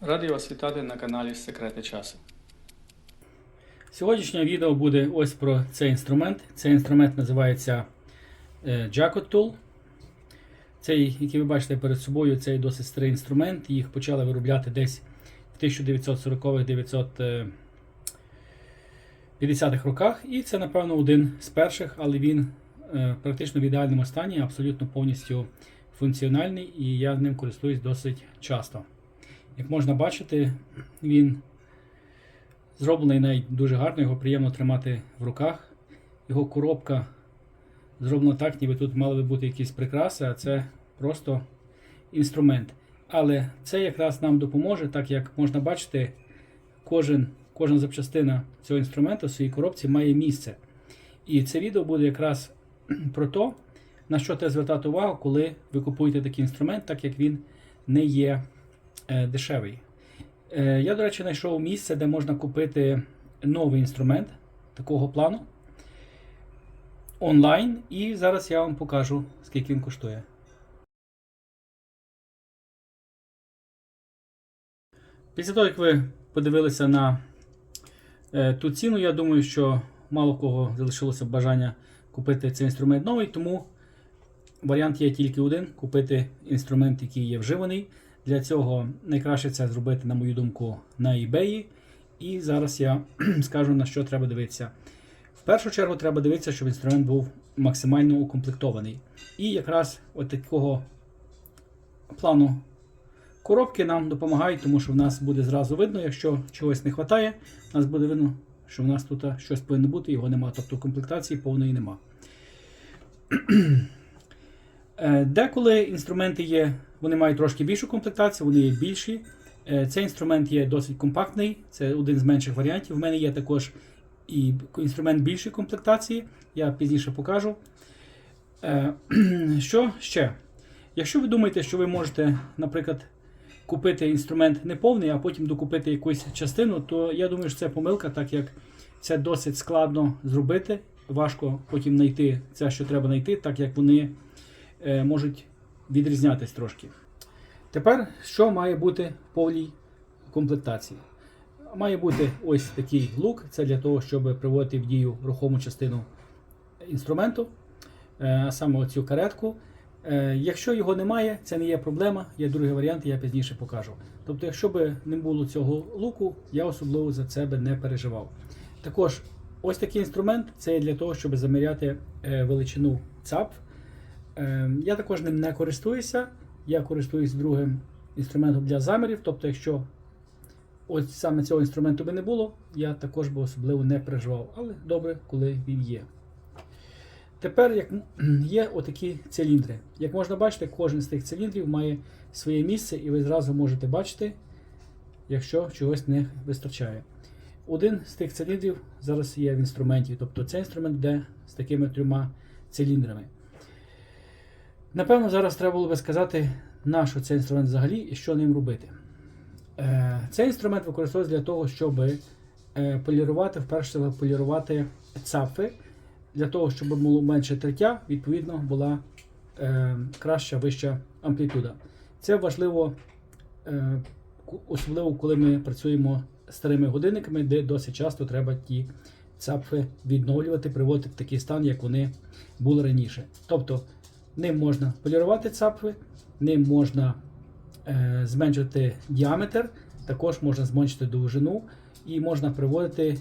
Радий вас вітати на каналі Секрети часу. Сьогоднішнє відео буде ось про цей інструмент. Цей інструмент називається е, Jacket Tool. Цей, який ви бачите перед собою, цей досить старий інструмент. Їх почали виробляти десь в 1940-х 950-х роках. І це, напевно, один з перших, але він е, практично в ідеальному стані, абсолютно повністю функціональний, і я ним користуюсь досить часто. Як можна бачити, він Зроблений навіть дуже гарно, його приємно тримати в руках. Його коробка зроблена так, ніби тут мали би бути якісь прикраси, а це просто інструмент. Але це якраз нам допоможе, так як можна бачити, кожен, кожна запчастина цього інструменту в своїй коробці має місце. І це відео буде якраз про те, на що треба звертати увагу, коли ви купуєте такий інструмент, так як він не є дешевий. Е, Я, до речі, знайшов місце, де можна купити новий інструмент такого плану онлайн. І зараз я вам покажу, скільки він коштує. Після того, як ви подивилися на е, ту ціну, я думаю, що мало кого залишилося бажання купити цей інструмент новий, тому варіант є тільки один: купити інструмент, який є вживаний. Для цього найкраще це зробити, на мою думку, на eBay. І зараз я скажу на що треба дивитися. В першу чергу треба дивитися, щоб інструмент був максимально укомплектований. І якраз от такого плану коробки нам допомагають, тому що в нас буде зразу видно, якщо чогось не вистачає, у нас буде видно, що в нас тут щось повинно бути, його немає. Тобто комплектації повної нема. Е, Деколи інструменти є, вони мають трошки більшу комплектацію, вони є більші. Е, Цей інструмент є досить компактний, це один з менших варіантів. У мене є також і інструмент більшої комплектації, я пізніше покажу. Е, Що ще? Якщо ви думаєте, що ви можете, наприклад, купити інструмент неповний, а потім докупити якусь частину, то я думаю, що це помилка, так як це досить складно зробити. Важко потім знайти це, що треба знайти, так як вони можуть відрізнятись трошки. Тепер, що має бути в повній комплектації? Має бути ось такий лук, це для того, щоб приводити в дію рухому частину інструменту, е, а саме оцю каретку. Е, Якщо його немає, це не є проблема. Є другий варіант, я пізніше покажу. Тобто, якщо б не було цього луку, я особливо за це би не переживав. Також ось такий інструмент це для того, щоб заміряти е, величину ЦАП. Е, Я також ним не користуюся. Я користуюсь другим інструментом для замірів. Тобто, якщо ось саме цього інструменту би не було, я також би особливо не переживав. Але добре, коли він є. Тепер як є отакі циліндри. Як можна бачити, кожен з тих циліндрів має своє місце, і ви зразу можете бачити, якщо чогось не вистачає. Один з тих циліндрів зараз є в інструменті. Тобто цей інструмент йде з такими трьома циліндрами. Напевно, зараз треба було би сказати, на що цей інструмент взагалі і що ним робити. Е, Цей інструмент використовується для того, щоб е, полірувати, вперше полірувати цапфи, для того, щоб було менше триття, відповідно, була е, краща вища амплітуда. Це важливо, особливо коли ми працюємо старими годинниками, де досить часто треба ті цапфи відновлювати, приводити в такий стан, як вони були раніше. Тобто ним можна полірувати цапфи, ним можна е, зменшити діаметр, також можна зменшити довжину і можна приводити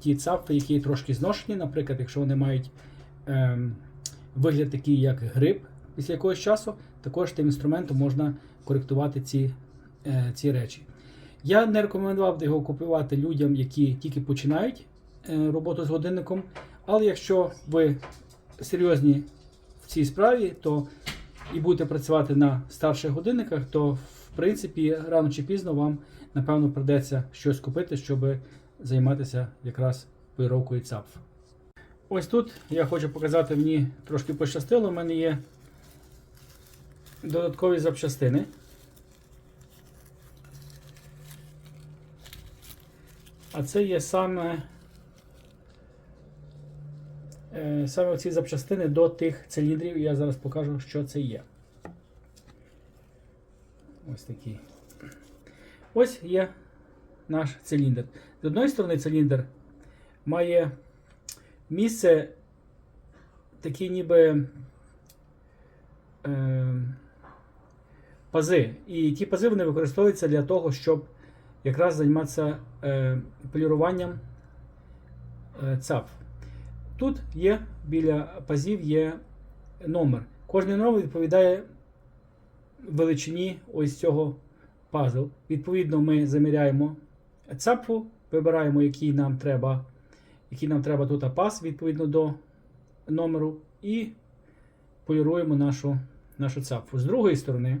ті цапфи, які трошки зношені, наприклад, якщо вони мають ем, вигляд такий, як гриб після якогось часу, також тим інструментом можна коректувати ці, е, ці речі. Я не рекомендував його купувати людям, які тільки починають е, роботу з годинником, але якщо ви серйозні цій справі, то і будете працювати на старших годинниках, то в принципі рано чи пізно вам напевно придеться щось купити, щоб займатися якраз поліровкою ЦАПФ. Ось тут я хочу показати, мені трошки пощастило. У мене є додаткові запчастини. А це є саме, саме ці запчастини до тих циліндрів, я зараз покажу, що це є. Ось такі. Ось є наш циліндр. З одної сторони, циліндр має місце такі ніби е, пази. І ті пази вони використовуються для того, щоб якраз займатися е, поліруванням е, цап. Тут є біля пазів є номер. Кожний номер відповідає величині ось цього пазл. Відповідно, ми заміряємо цапфу, вибираємо, який нам треба, який нам треба тут паз відповідно до номеру, і поліруємо нашу, нашу цапфу. З другої сторони,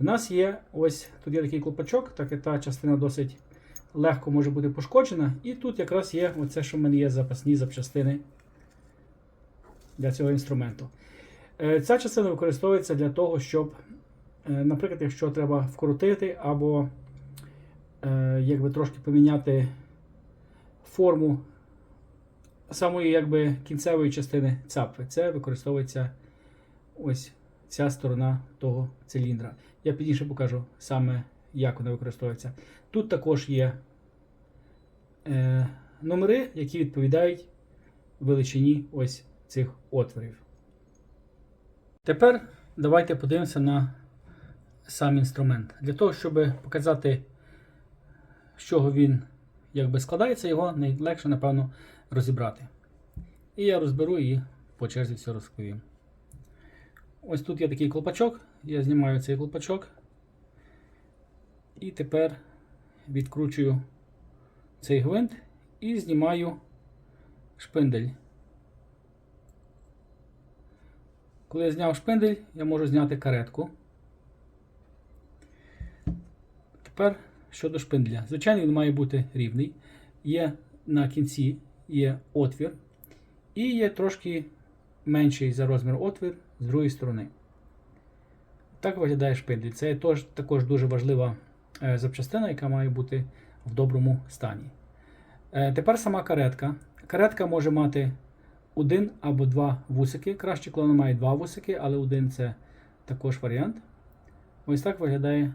у нас є ось тут є такий колпачок, так і та частина досить легко може бути пошкоджена. І тут якраз є оце, що в мене є запасні запчастини для цього інструменту. Е, Ця частина використовується для того, щоб, е, наприклад, якщо треба вкрутити або е, якби трошки поміняти форму самої якби, кінцевої частини цапи, це використовується ось ця сторона того циліндра. Я пізніше покажу саме, як вона використовується. Тут також є е, номери, які відповідають величині ось цих отворів. Тепер давайте подивимося на сам інструмент. Для того, щоб показати, з чого він якби складається, його найлегше, напевно, розібрати. І я розберу і по черзі все розповім. Ось тут є такий колпачок. Я знімаю цей колпачок. І тепер відкручую цей гвинт і знімаю шпиндель. Коли я зняв шпиндель, я можу зняти каретку. Тепер щодо шпинделя. Звичайно, він має бути рівний. Є на кінці є отвір, і є трошки менший за розмір отвір з другої сторони. Так виглядає шпиндель. Це також дуже важлива запчастина, яка має бути в доброму стані. Е, тепер сама каретка. Каретка може мати один або два вусики. Краще, коли вона має два вусики, але один це також варіант. Ось так виглядає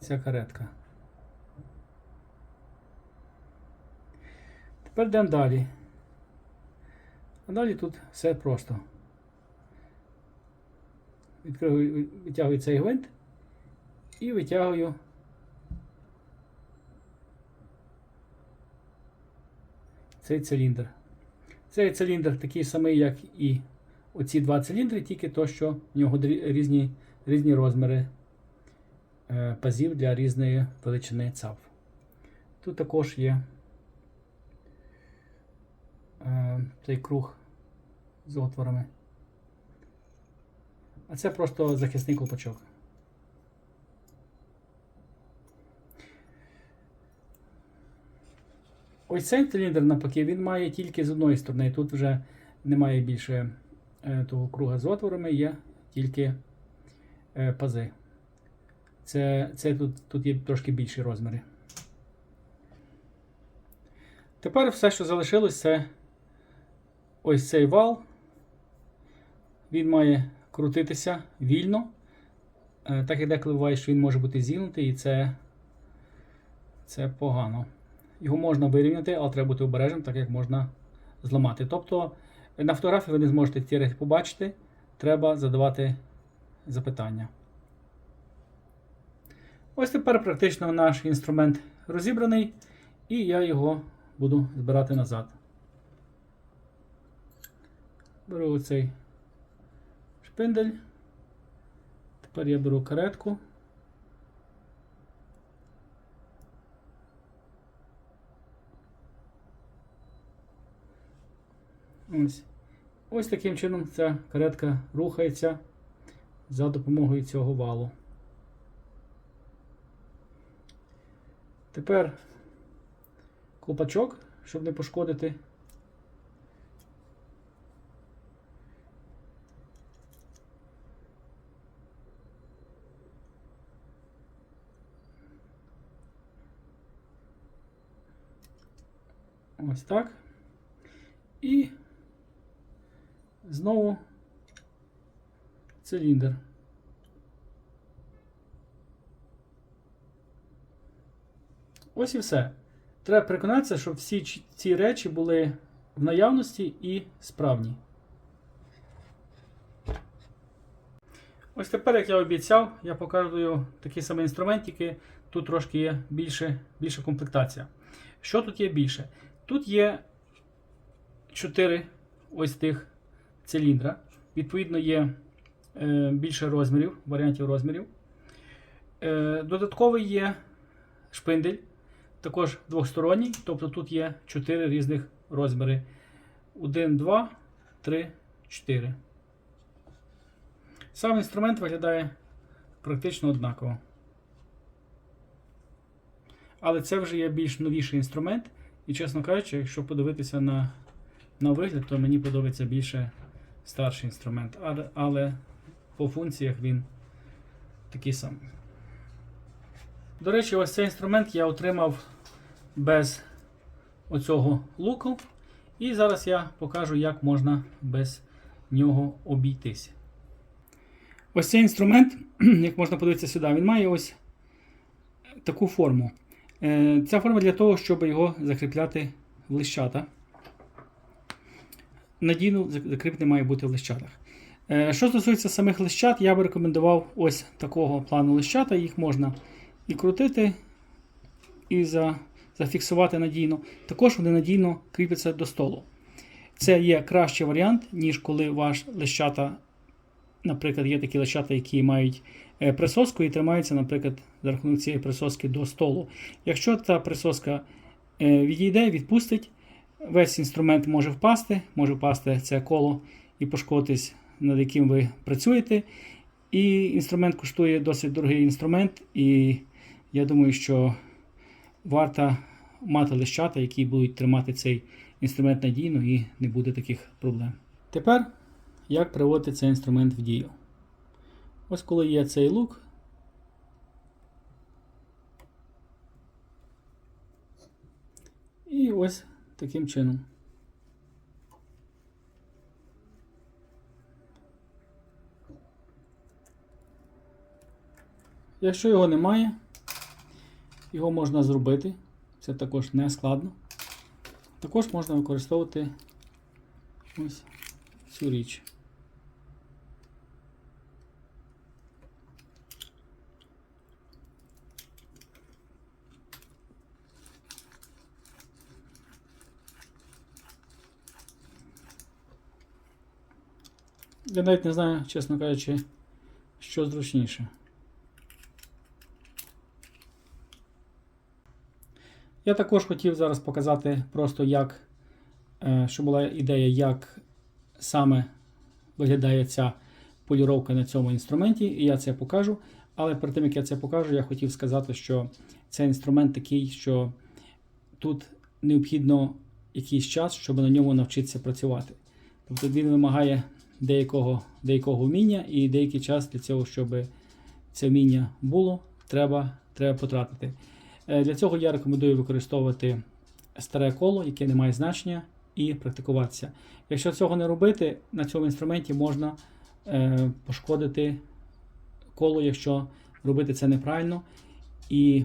ця каретка. Тепер йдемо далі. А далі тут все просто. Відкрию, витягую цей гвинт і витягую цей циліндр. Цей циліндр такий самий, як і оці два циліндри, тільки то, що в нього різні, різні розміри е, пазів для різної величини цап. Тут також є е, цей круг з отворами. А це просто захисний колпачок. Ось цей циліндр навпаки, він має тільки з одної сторони. Тут вже немає більше е, того круга з отворами, є тільки е, пази. Це, це тут, тут є трошки більші розміри. Тепер все, що залишилось, це ось цей вал. Він має крутитися вільно. Е, Так як деколи буває, що він може бути зігнутий, і це, це погано. Його можна вирівняти, але треба бути обережним, так як можна зламати. Тобто на фотографії ви не зможете ці речі побачити, треба задавати запитання. Ось тепер практично наш інструмент розібраний, і я його буду збирати назад. Беру оцей шпиндель. Тепер я беру каретку. Ось. Ось таким чином ця каретка рухається за допомогою цього валу. Тепер колпачок, щоб не пошкодити. Ось так. І знову циліндр. Ось і все. Треба переконатися, щоб всі ці речі були в наявності і справні. Ось тепер, як я обіцяв, я показую такий самий інструмент, тільки тут трошки є більше, більша комплектація. Що тут є більше? Тут є 4 ось тих циліндра. Відповідно, є е, більше розмірів, варіантів розмірів. Е, додатковий є шпиндель, також двосторонній, тобто тут є 4 різних розміри. 1, 2, 3, 4. Сам інструмент виглядає практично однаково. Але це вже є більш новіший інструмент. І, чесно кажучи, якщо подивитися на, на вигляд, то мені подобається більше старший інструмент. Але, по функціях він такий самий. До речі, ось цей інструмент я отримав без оцього луку. І зараз я покажу, як можна без нього обійтись. Ось цей інструмент, як можна подивитися сюди, він має ось таку форму. Е, Ця форма для того, щоб його закріпляти в лищата. Надійно зак- закріплений має бути в лищатах. Е, Що стосується самих лищат, я би рекомендував ось такого плану лищата. Їх можна і крутити, і за, зафіксувати надійно. Також вони надійно кріпляться до столу. Це є кращий варіант, ніж коли ваш лищата, наприклад, є такі лищата, які мають е, присоску і тримаються, наприклад, за рахунок цієї присоски до столу. Якщо та присоска е, відійде, відпустить, весь інструмент може впасти, може впасти це коло і пошкодитись, над яким ви працюєте. І інструмент коштує досить дорогий інструмент, і я думаю, що варто мати лищата, які будуть тримати цей інструмент надійно і не буде таких проблем. Тепер як приводити цей інструмент в дію. Ось коли є цей лук. І ось таким чином. Якщо його немає, його можна зробити. Це також не складно. Також можна використовувати ось цю річ. Я навіть не знаю, чесно кажучи, що зручніше. Я також хотів зараз показати просто як, е, щоб була ідея, як саме виглядає ця поліровка на цьому інструменті, і я це покажу. Але перед тим, як я це покажу, я хотів сказати, що цей інструмент такий, що тут необхідно якийсь час, щоб на ньому навчитися працювати. Тобто він вимагає деякого, деякого вміння і деякий час для цього, щоб це вміння було, треба, треба потратити. Е, Для цього я рекомендую використовувати старе коло, яке не має значення, і практикуватися. Якщо цього не робити, на цьому інструменті можна е, пошкодити коло, якщо робити це неправильно, і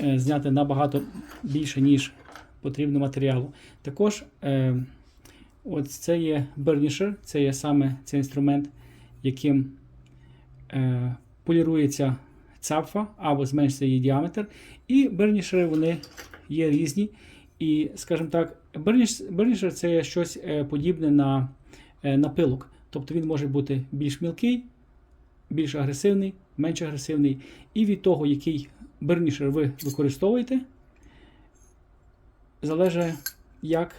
е, зняти набагато більше, ніж потрібно матеріалу. Також от це є бернішер, це є саме цей інструмент, яким е, полірується цапфа або зменшується її діаметр. І бернішери вони є різні. І, скажімо так, берніш, бернішер це щось е, подібне на, е, на пилок. Тобто він може бути більш мілкий, більш агресивний, менш агресивний. І від того, який бернішер ви використовуєте, залежить, як,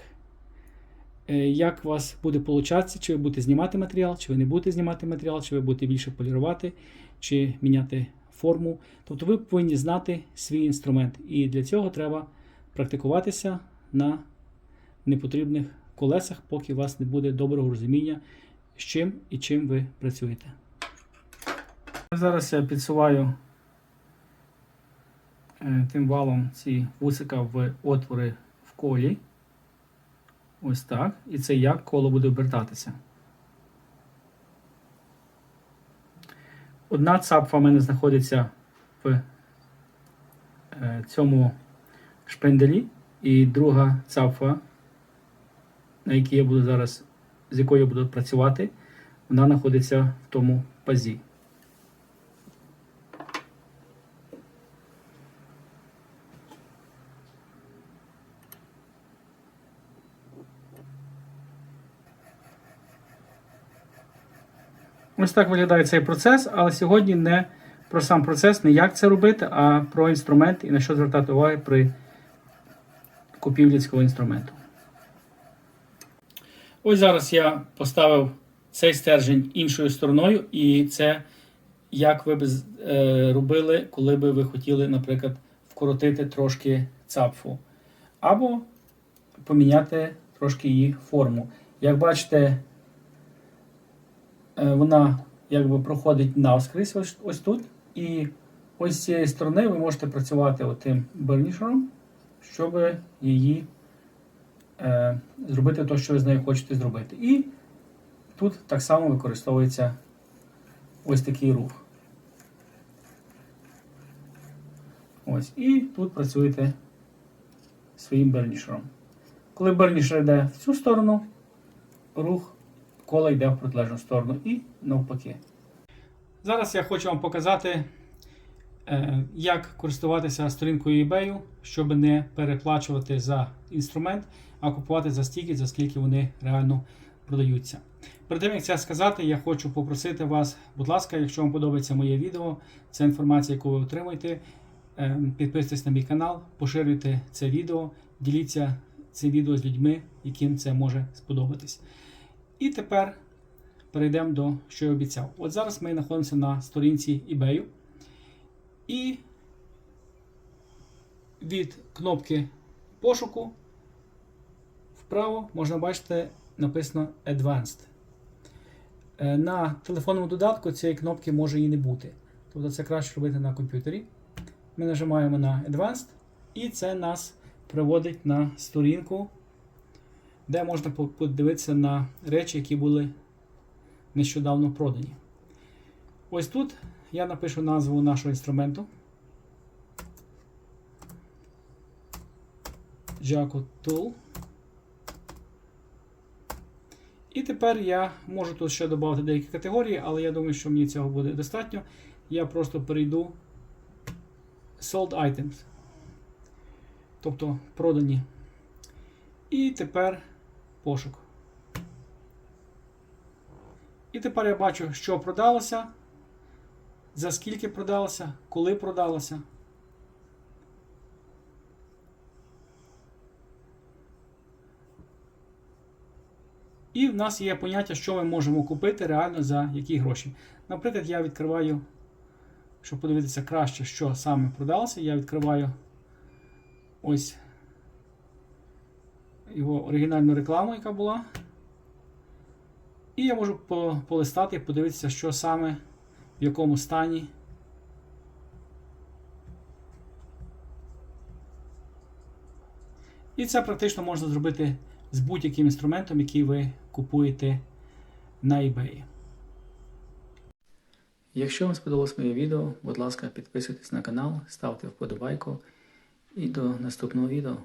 як у вас буде получатися, чи ви будете знімати матеріал, чи ви не будете знімати матеріал, чи ви будете більше полірувати, чи міняти форму. Тобто ви повинні знати свій інструмент. І для цього треба практикуватися на непотрібних колесах, поки у вас не буде доброго розуміння, з чим і чим ви працюєте. Зараз я підсуваю е, тим валом ці вусика в отвори в колі. Ось так. І це як коло буде обертатися. Одна цапфа в мене знаходиться в е, цьому шпинделі, і друга цапфа, на якій я буду зараз, з якою я буду працювати, вона знаходиться в тому пазі. Ось так виглядає цей процес, але сьогодні не про сам процес, не як це робити, а про інструмент і на що звертати увагу при купівлі цього інструменту. Ось зараз я поставив цей стержень іншою стороною, і це як ви б е, робили, коли би ви хотіли, наприклад, вкоротити трошки цапфу. Або поміняти трошки її форму. Як бачите, вона якби проходить навскрізь ось, ось тут. І ось з цієї сторони ви можете працювати отим бернішером, щоб її е, зробити те, що ви з нею хочете зробити. І тут так само використовується ось такий рух. Ось. І тут працюєте своїм бернішером. Коли бернішер йде в цю сторону, рух кола йде в протилежну сторону і навпаки. Зараз я хочу вам показати, е, як користуватися сторінкою eBay, щоб не переплачувати за інструмент, а купувати за стільки, за скільки вони реально продаються. Перед тим, як це сказати, я хочу попросити вас, будь ласка, якщо вам подобається моє відео, це інформація, яку ви отримуєте, е, підписуйтесь на мій канал, поширюйте це відео, діліться цим відео з людьми, яким це може сподобатись. І тепер перейдемо до що я обіцяв. От зараз ми знаходимося на сторінці eBay. І від кнопки пошуку вправо можна бачити написано Advanced. Е, На телефонному додатку цієї кнопки може і не бути. Тобто це краще робити на комп'ютері. Ми нажимаємо на Advanced, і це нас приводить на сторінку, де можна подивитися на речі, які були нещодавно продані. Ось тут я напишу назву нашого інструменту. Jaco Tool. І тепер я можу тут ще додати деякі категорії, але я думаю, що мені цього буде достатньо. Я просто перейду Sold Items. Тобто продані. І тепер пошук. І тепер я бачу, що продалося, за скільки продалося, коли продалося. І в нас є поняття, що ми можемо купити реально за які гроші. Наприклад, я відкриваю, щоб подивитися краще, що саме продалося, я відкриваю ось його оригінальну рекламу, яка була. І я можу полистати і подивитися, що саме, в якому стані. І це практично можна зробити з будь-яким інструментом, який ви купуєте на eBay. Якщо вам сподобалось моє відео, будь ласка, підписуйтесь на канал, ставте вподобайку і до наступного відео.